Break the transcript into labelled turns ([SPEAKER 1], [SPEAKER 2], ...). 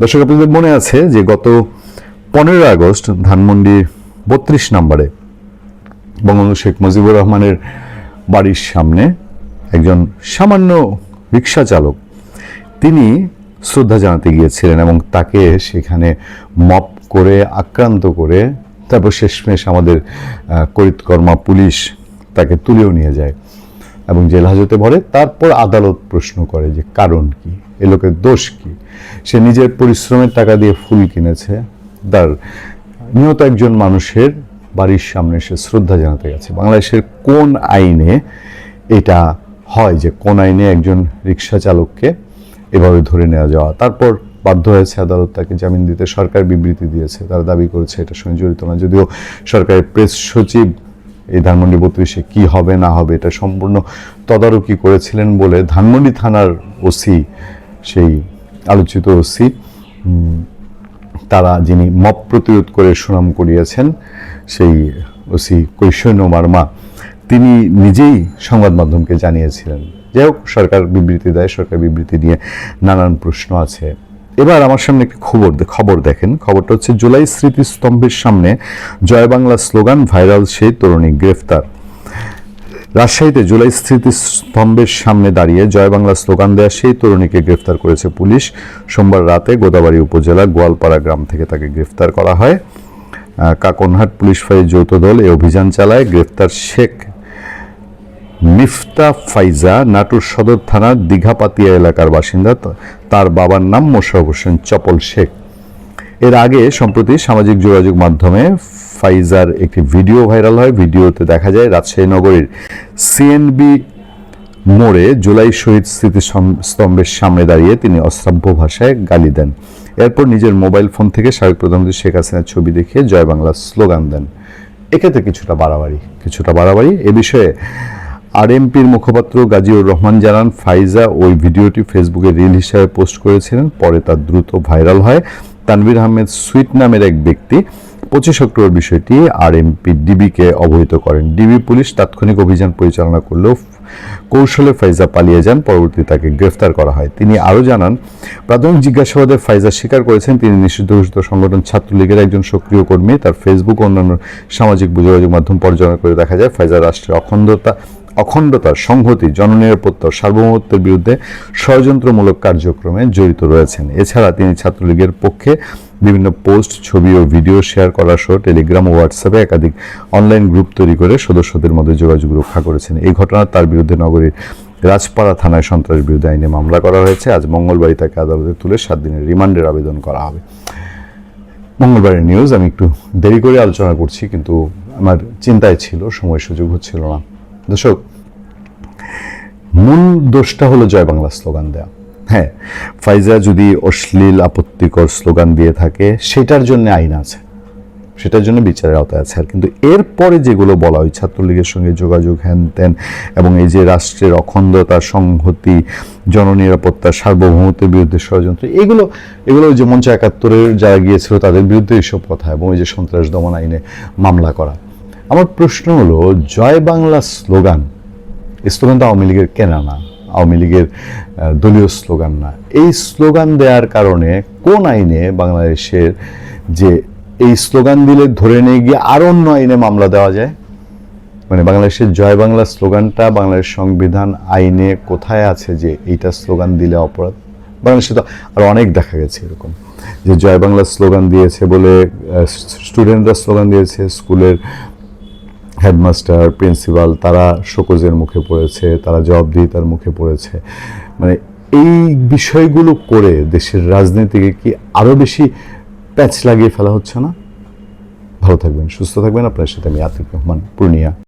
[SPEAKER 1] দর্শক, আপনাদের মনে আছে যে গত পনেরো আগস্ট ধানমন্ডি বত্রিশ নম্বরে বঙ্গবন্ধু শেখ মুজিবুর রহমানের বাড়ির সামনে একজন সামান্য রিক্সা চালক, তিনি শ্রদ্ধা জানাতে গিয়েছিলেন এবং তাকে সেখানে মপ করে, আক্রান্ত করে, তারপর শেষমেশ আমাদের করিতকর্মা পুলিশ তাকে তুলেও নিয়ে যায় এবং জেল হাজতে ভরে, তারপর আদালত প্রশ্ন করে যে কারণ কি, এ লোকের দোষ কি। সে নিজের পরিশ্রমের টাকা দিয়ে ফুল কিনেছে। তার নিহত একজন মানুষের বাড়ির সামনে সে শ্রদ্ধা জানাতে গেছে। বাংলাদেশের কোন আইনে এটা হয় যে কোন আইনে একজন রিক্সা চালককে এভাবে ধরে নেওয়া যাওয়া? তারপর বাধ্য হয়েছে আদালত তাকে জামিন দিতে। সরকার বিবৃতি দিয়েছে। তারা দাবি করেছে এটা সঙ্গে জড়িত না যদিও সরকারের প্রেস সচিব এই ধানমন্ডি বত্রিশে কি হবে, না হবে, এটা সম্পূর্ণ তদারকি করেছিলেন বলে ধানমন্ডি থানার ওসি সেই আলোচিত ওসি তারা যিনি মপ প্রতিরোধ করে সুনাম করিয়েছেন, সেই ওসি কৈশন্য মার্মা তিনি নিজেই সংবাদ মাধ্যমকে জানিয়েছিলেন। যাই হোক, সরকার বিবৃতি দেয়, সরকার বিবৃতি নিয়ে নানান প্রশ্ন আছে। এবার আমার সামনে একটি খবর খবর দেখেন। খবরটা হচ্ছে, জুলাই স্মৃতিস্তম্ভের সামনে জয় বাংলা স্লোগান, ভাইরাল সেই তরুণী গ্রেফতার। রাজশাহীতে জুলাই স্মৃতিস্তম্ভের সামনে দাঁড়িয়ে জয় বাংলা স্লোগান দেওয়া সেই তরুণীকে গ্রেফতার করেছে পুলিশ। সোমবার রাতে গোদাবাড়ি উপজেলা গোয়ালপাড়া গ্রাম থেকে তাকে গ্রেফতার করা হয়। কাকনহাট পুলিশ ফাঁড়ির যৌথ দল এই অভিযান চালায়। গ্রেফতার শেখ মিফতা ফাইজা নাটোর সদর থানার দীঘাপাতিয়া এলাকার বাসিন্দা। তার বাবার নাম মোশারফ হোসেন চপল শেখ। এর আগে সম্প্রতি সামাজিক যোগাযোগ মাধ্যমে ফাইজার একটি ভিডিও ভাইরাল হয়। ভিডিওতে দেখা যায় রাজশাহী নগরীর সিএনবি মোড়ে জুলাই শহীদ স্মৃতি স্তম্ভের সামনে দাঁড়িয়ে তিনি অশ্রাব্য ভাষায় গালি দেন। এরপর নিজের মোবাইল ফোন থেকে সাবেক প্রধানমন্ত্রী শেখ হাসিনার ছবি দেখিয়ে জয় বাংলা স্লোগান দেন। এক্ষেত্রে কিছুটা বাড়াবাড়ি কিছুটা বাড়াবাড়ি। এ বিষয়ে আরএমপির মুখপাত্র গাজীউর রহমান জানান, ফাইজা ওই ভিডিওটি ফেসবুকে রিল হিসাবে পোস্ট করেছিলেন, পরে তা দ্রুত ভাইরাল হয়। তানভীর আহমেদ সুইট নামের এক ব্যক্তি পঁচিশ অক্টোবর বিষয়টি আরএমপি ডিবিকে অবহিত করেন। ডিবি পুলিশ তাৎক্ষণিক অভিযান পরিচালনা করলেও কৌশলে ফাইজা পালিয়ে যান পরবর্তী তাকে গ্রেফতার করা হয়। তিনি আরও জানান, প্রাথমিক জিজ্ঞাসাবাদে ফাইজা স্বীকার করেছেন, তিনি নিষিদ্ধ ঘোষিত সংগঠন ছাত্রলীগের একজন সক্রিয় কর্মী। তার ফেসবুক অন্যান্য সামাজিক যোগাযোগ মাধ্যম পর্যালোচনা করে দেখা যায়, ফাইজা রাষ্ট্রের অখণ্ডতা অখণ্ডতা সংহতি জননিরাপত্তা সার্বভৌমত্বের বিরুদ্ধে ষড়যন্ত্রমূলক কার্যক্রমে জড়িত রয়েছেন। এছাড়া তিনি ছাত্রলীগের পক্ষে বিভিন্ন পোস্ট, ছবি ও ভিডিও শেয়ার করা সহ টেলিগ্রাম ও হোয়াটসঅ্যাপে একাধিক অনলাইন গ্রুপ তৈরি করে সদস্যদের মধ্যে যোগাযোগ রক্ষা করেছেন। এই ঘটনায় তার বিরুদ্ধে নগরীর রাজপাড়া থানায় সন্ত্রাস বিরুদ্ধে আইনে মামলা করা হয়েছে। আজ মঙ্গলবারই তাকে আদালতে তুলে সাত দিনের রিমান্ডের আবেদন করা হবে। মঙ্গলবারের নিউজ, আমি একটু দেরি করে আলোচনা করছি, কিন্তু আমার চিন্তায় ছিল, সময় সুযোগ হচ্ছিল না। দর্শক, মূল দোষটা হলো জয় বাংলা স্লোগান দেয়া। হ্যাঁ ফাইজা যদি অশ্লীল, আপত্তিকর স্লোগান দিয়ে থাকে, সেটার জন্য আইন আছে। সেটার জন্য বিচারের আওতায় আছে। আর কিন্তু এরপরে যেগুলো বলা হয়, ছাত্রলীগের সঙ্গে যোগাযোগ, হ্যান ত্যান এবং এই যে রাষ্ট্রের অখণ্ডতা, সংহতি, জননিরাপত্তা, সার্বভৌমত্বের বিরুদ্ধে ষড়যন্ত্র, এগুলো এগুলো যে মঞ্চ একাত্তরের যারা গিয়েছিল, তাদের বিরুদ্ধে এইসব কথা এবং এই যে সন্ত্রাস দমন আইনে মামলা করা। আমার প্রশ্ন হলো, জয় বাংলা স্লোগান, এই স্লোগান তো আওয়ামী লীগের কেনা না, আওয়ামী লীগের দলীয় স্লোগান না। এই স্লোগান দেওয়ার কারণে কোন আইনে বাংলাদেশের যে এই স্লোগান দিলে ধরে নিয়ে গিয়ে আর অন্য আইনে মামলা দেওয়া যায়? মানে বাংলাদেশের জয় বাংলা স্লোগানটা বাংলাদেশ সংবিধান আইনে কোথায় আছে যে এইটা স্লোগান দিলে অপরাধ? বাংলাদেশে তো আরও অনেক দেখা গেছে এরকম, যে জয় বাংলা স্লোগান দিয়েছে বলে স্টুডেন্টরা স্লোগান দিয়েছে, স্কুলের হেডমাস্টার, প্রিন্সিপাল, তারা শোকজের মুখে পড়েছে, তারা জবাবদিহিতার মুখে পড়েছে। মানে এই বিষয়গুলো করে দেশের রাজনীতিকে কি আরও বেশি প্যাচ লাগিয়ে ফেলা হচ্ছে না? ভালো থাকবেন, সুস্থ থাকবেন। আপনার সাথে আমি আতিক রহমান, পূর্ণিয়া।